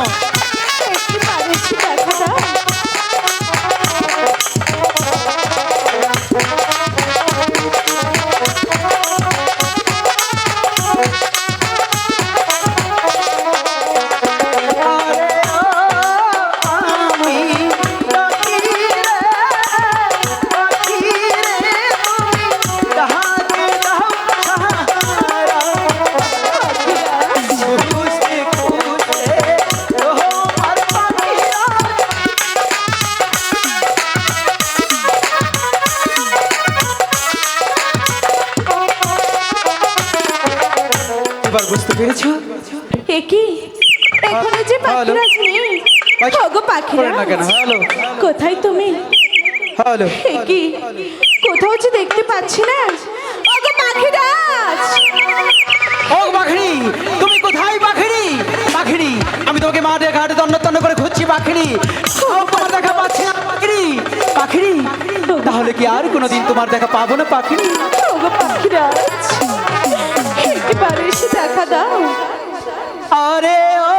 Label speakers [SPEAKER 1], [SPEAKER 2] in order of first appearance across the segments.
[SPEAKER 1] 哦。এখানে যে। পাখিরাজ নেই
[SPEAKER 2] পাখি-
[SPEAKER 1] ওগো পাখিরা।
[SPEAKER 2] না কেন? হ্যালো।
[SPEAKER 1] কোথায় তুমি?
[SPEAKER 2] হ্যালো।
[SPEAKER 1] একি কোথাও যে দেখতে পাচ্ছি না। ওগো পাখিরাজ
[SPEAKER 2] ও পাখিরি তুমি কোথায় পাখিরি? পাখিরি আমি তোমাকে মাঠে ঘাটে তন্ন তন্ন করে খুঁজছি পাখিরি। তোমার দেখা পাচ্ছি না পাখিরি। পাখিরি তাহলে কি আর কোনোদিন তোমার দেখা পাবো না পাখিরি?
[SPEAKER 1] ওগো পাখিরাজ একেবারে এসে দেখা দাও।
[SPEAKER 2] আরে ও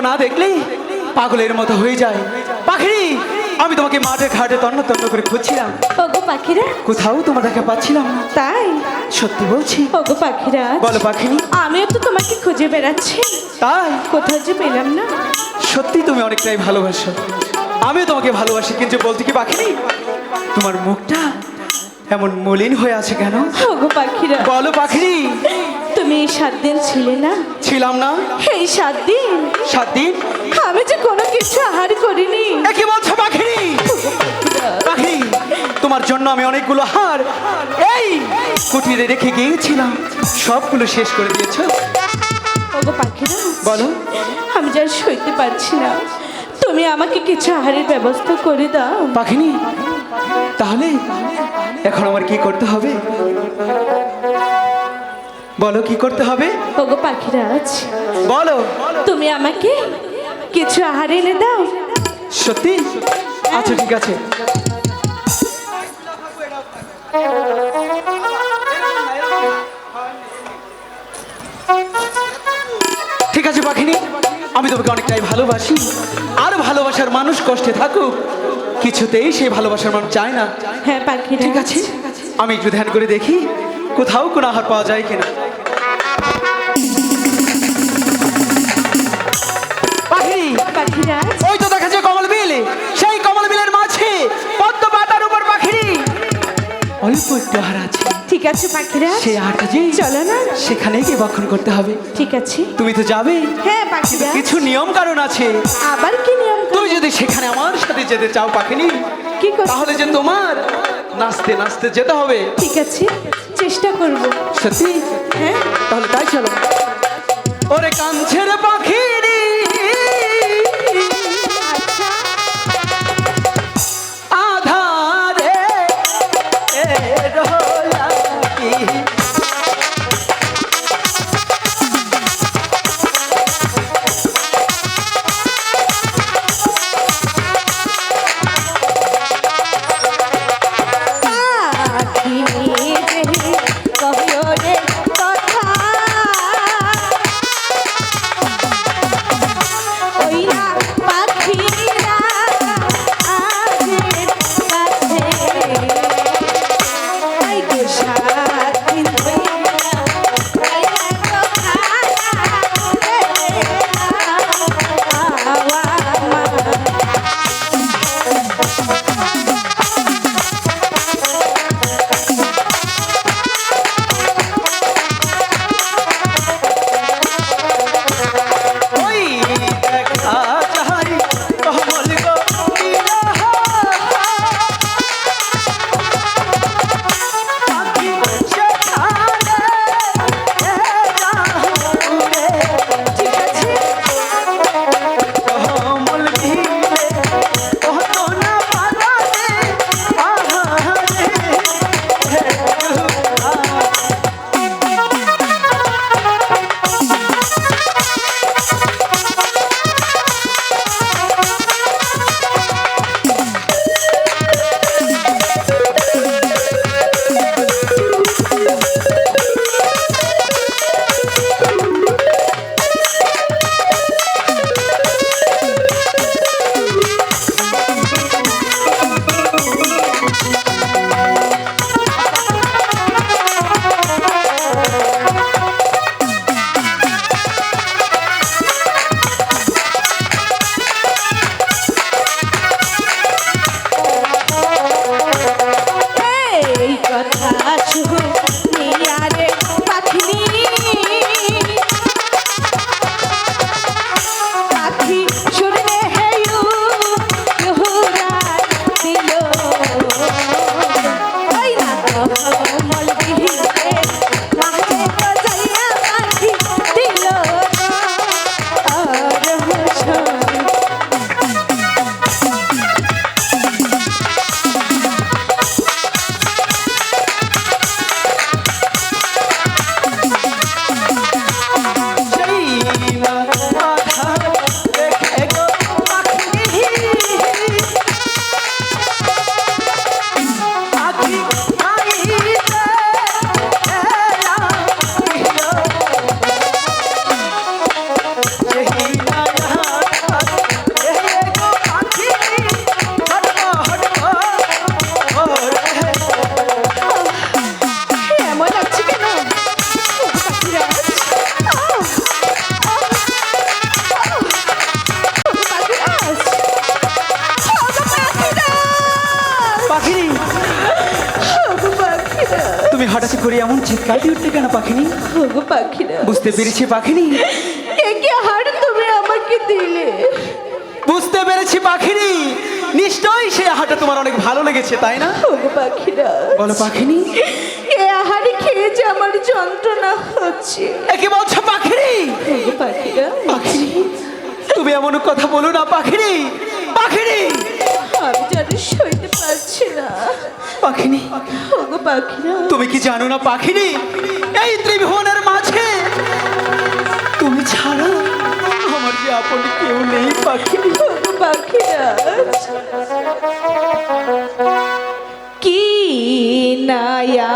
[SPEAKER 2] না দেখলে পাগলের মতো হয়ে যায়। পাখিরি আমি তোমাকে মাঠে ঘাটে তন্ন তন্ন করে খুঁজছিলাম।
[SPEAKER 1] ওগো পাখিরা।
[SPEAKER 2] কোথাও তোমার দেখা পাচ্ছিলাম না।
[SPEAKER 1] তাই?
[SPEAKER 2] সত্যি বলছি।
[SPEAKER 1] ওগো পাখিরা।
[SPEAKER 2] বলো পাখিনি
[SPEAKER 1] আমিও তো তোমাকে খুঁজে বেড়াচ্ছি।
[SPEAKER 2] তাই?
[SPEAKER 1] কোথাও যে পেলাম না।
[SPEAKER 2] সত্যি তুমি অনেকটাই ভালোবাসো। আমিও তোমাকে ভালোবাসি কিন্তু বলতে কি পাখিনি তোমার মুখটা এমন মলিন হয়ে আছে কেন?
[SPEAKER 1] ওগো পাখিরা।
[SPEAKER 2] বলো পাখিনি
[SPEAKER 1] তুমি সাত দিন ছিলে না?
[SPEAKER 2] ছিলাম না।
[SPEAKER 1] এই সাত দিন
[SPEAKER 2] সাত দিন
[SPEAKER 1] আমি যে কোনো কিছু আহার করিনি।
[SPEAKER 2] কি বলছো পাখিনি পাখি তোমার জন্য আমি অনেকগুলো হার। এই কুটিরে রেখে গিয়েছিলাম। সবগুলো শেষ করে দিয়েছ।
[SPEAKER 1] ওগো পাখিরা
[SPEAKER 2] বলো।
[SPEAKER 1] আমি যা সইতে পারছি না। তুমি আমাকে কিছু আহারের ব্যবস্থা করে দাও।
[SPEAKER 2] পাখিনি তাহলে এখন আমার কি করতে হবে? বলো কি করতে হবে?
[SPEAKER 1] ওগো পাখিরাজ
[SPEAKER 2] বলো।
[SPEAKER 1] তুমি আমাকে কিছু আহার এনে দাও।
[SPEAKER 2] সত্যি? আচ্ছা ঠিক আছে। ঠিক আছে পাখিনি। আমি তোমাকে অনেকটাই ভালোবাসি। আর ভালোবাসার মানুষ কষ্টে থাকুক। কিছুতেই সেই ভালোবাসার মানুষ চায় না।
[SPEAKER 1] হ্যাঁ পাখি
[SPEAKER 2] ঠিক আছে? আমি একটু ধ্যান করে দেখি কোথাও কোনো আহার পাওয়া যায় কিনা। ওই তো দেখা যায় কমল বিল? সেই কমল বিলের মাঝে পদ্ম পাতার উপর পাখিরি। অল্প একটু আছে।
[SPEAKER 1] ঠিক আছে পাখিরা
[SPEAKER 2] আহারটা যে
[SPEAKER 1] চলো না।
[SPEAKER 2] সেখানেই গিয়ে বক্ষণ করতে হবে।
[SPEAKER 1] ঠিক আছে।
[SPEAKER 2] তুমি তো যাবে।
[SPEAKER 1] হ্যাঁ পাখিরা
[SPEAKER 2] কিছু নিয়ম কারণ আছে।
[SPEAKER 1] আবার কি নিয়ম
[SPEAKER 2] তুমি যদি সেখানে আমার সাথে যেতে চাও পাখিনি
[SPEAKER 1] কি
[SPEAKER 2] তাহলে যে তোমার নাচতে নাচতে যেতে হবে।
[SPEAKER 1] ঠিক আছে। চেষ্টা করব।
[SPEAKER 2] সত্যি?
[SPEAKER 1] হ্যাঁ।
[SPEAKER 2] তাহলে তাই চলো। ওরে কাঞ্ছের পাখিরি বুঝতে পেরেছি পাখিনি।
[SPEAKER 1] একে হার তুমি আমাকে দিলে।
[SPEAKER 2] বুঝতে পেরেছি পাখিনি। নিশ্চয়ই সেই আহারটা তোমার অনেক ভালো লেগেছে তাই না?
[SPEAKER 1] পাখিরা।
[SPEAKER 2] বলো পাখিনি।
[SPEAKER 1] এ আহারে খেয়ে যে আমার যন্ত্রণা হচ্ছে।
[SPEAKER 2] একে বলছো পাখিনি?
[SPEAKER 1] পাখিরা।
[SPEAKER 2] পাখিনি। তুমি এমন কথা বলো না পাখিনি। পাখিনি।
[SPEAKER 1] আমি জানি সইতে পারছি না।
[SPEAKER 2] পাখিনি।
[SPEAKER 1] ওগো পাখিরা।
[SPEAKER 2] তুমি কি জানো না পাখিনি? এই ত্রিভুবনের আপন কেউ নেই পাখি
[SPEAKER 1] ওগো কি নায়া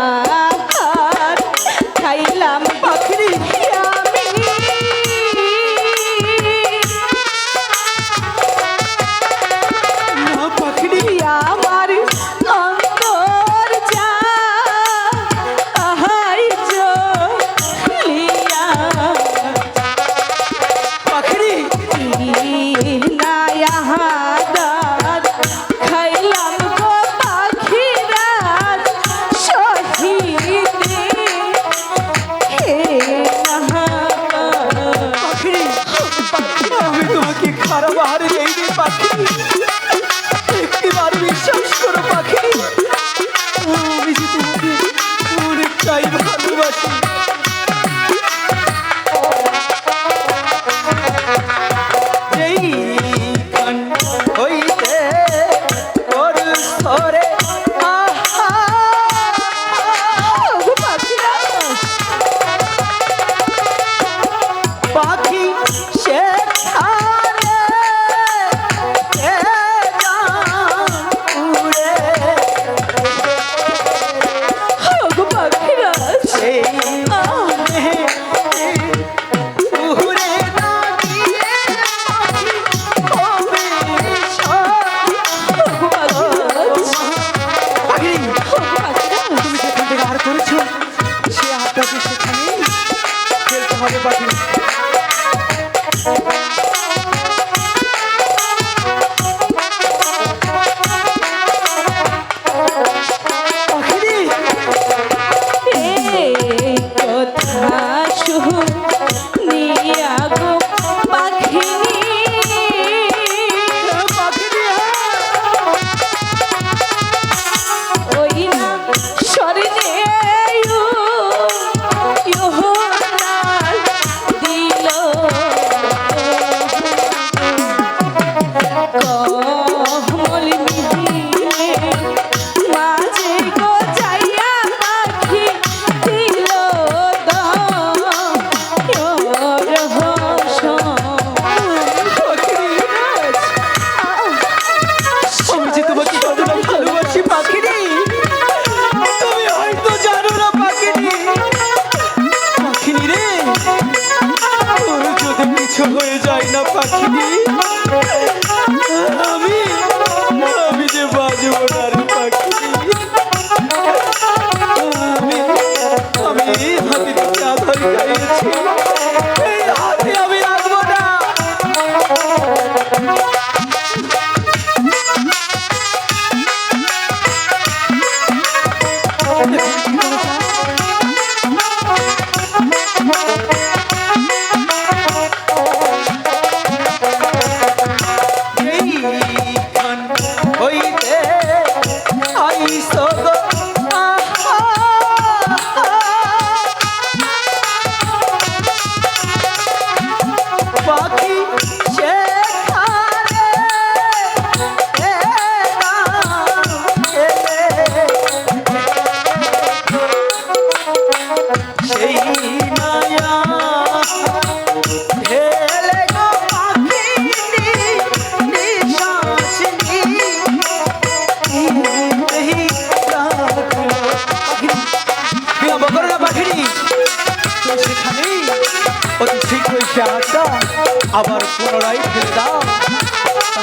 [SPEAKER 2] যায়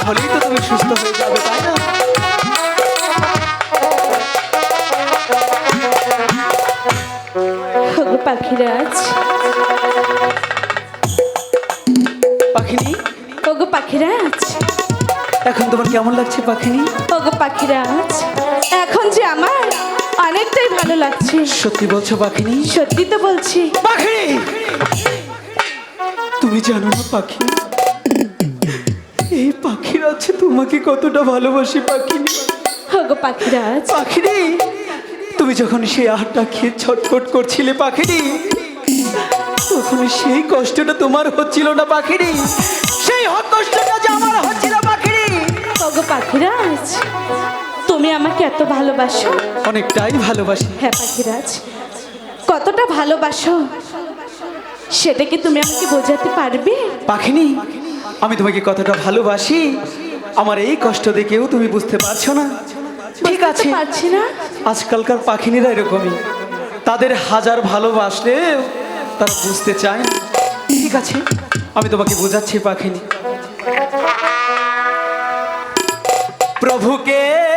[SPEAKER 2] তাহলেই তো তুমি সুস্থ হয়ে যাবে তাই না?
[SPEAKER 1] পাখিরাজ
[SPEAKER 2] পাখিনি?
[SPEAKER 1] ওগো পাখিরাজ
[SPEAKER 2] এখন তোমার কেমন লাগছে পাখিনি?
[SPEAKER 1] ওগো পাখিরাজ এখন যে আমার অনেকটাই ভালো লাগছে।
[SPEAKER 2] সত্যি বলছো পাখিনি?
[SPEAKER 1] সত্যি তো বলছি।
[SPEAKER 2] পাখিনি! তুমি জানো না পাখি পাখির আছে তোমাকে কতটা ভালোবাসি পাখিনি।
[SPEAKER 1] হগো পাখিরাজ।
[SPEAKER 2] পাখিনি। তুমি যখন সেই আহারটা খেয়ে ছটফট করছিলে পাখিনি। তখন সেই কষ্টটা তোমার হচ্ছিল না পাখিনি। সেই কষ্টটা যে আমার হচ্ছিল পাখিনি।
[SPEAKER 1] হগো পাখিরাজ তুমি আমাকে এত ভালোবাসো?
[SPEAKER 2] অনেকটাই ভালোবাসি।
[SPEAKER 1] হ্যাঁ পাখিরাজ কতটা ভালোবাসো? সেটা কি তুমি আমাকে বোঝাতে পারবে?
[SPEAKER 2] পাখিনি আমি তোমাকে কতটা ভালোবাসি? আমার এই কষ্ট দেখেও তুমি বুঝতে পারছ না? ঠিক আছে।
[SPEAKER 1] পারছি না।
[SPEAKER 2] আজকালকার পাখিনীরা এরকমই। তাদের হাজার ভালোবাসলে তারা বুঝতে চায় না। ঠিক আছে। আমি তোমাকে বোঝাচ্ছি পাখিনি। প্রভুকে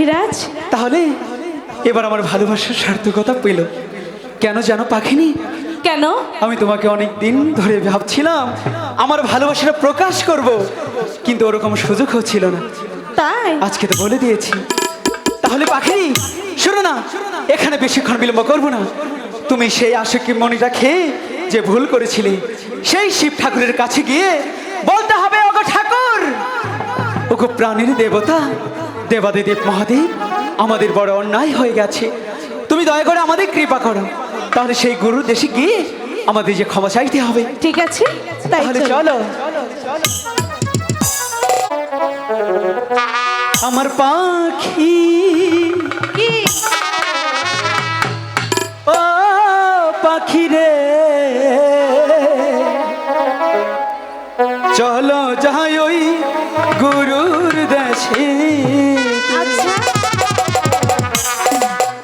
[SPEAKER 1] পাখিরাজ?
[SPEAKER 2] তাহলে এবার আমার ভালোবাসার সার্থকতা পেল। কেন জানো পাখিনি?
[SPEAKER 1] কেন?
[SPEAKER 2] আমি তোমাকে অনেক দিন ধরে ভাবছিলাম আমার ভালোবাসাটা প্রকাশ করব কিন্তু ওরকম সুযোগ হচ্ছিল না।
[SPEAKER 1] তাই?
[SPEAKER 2] আজকে তো বলে দিয়েছি। তাহলে পাখিনি শোনো না এখানে বেশিক্ষণ বিলম্ব করব না। তুমি সেই আশিকি মনিটা খেয়ে যে ভুল করেছিলে সেই শিব ঠাকুরের কাছে গিয়ে বলতে হবে ওগো ঠাকুর ওগো প্রাণীর দেবতা দেবাদিদেব মহাদেব আমাদের বড় অন্যায় হয়ে গেছে। তুমি দয়া করে আমাদের কৃপা করো। তাহলে সেই গুরুর দেশে গিয়ে আমাদের যে ক্ষমা চাইতে হবে।
[SPEAKER 1] ঠিক আছে
[SPEAKER 2] তাহলে
[SPEAKER 1] চলো।
[SPEAKER 2] আমার পাখি। ও পাখি রে। চলো যাই ওই গুরুর দেশে।
[SPEAKER 1] আচ্ছা।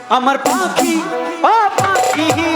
[SPEAKER 2] আমার পাখি ও পাখি।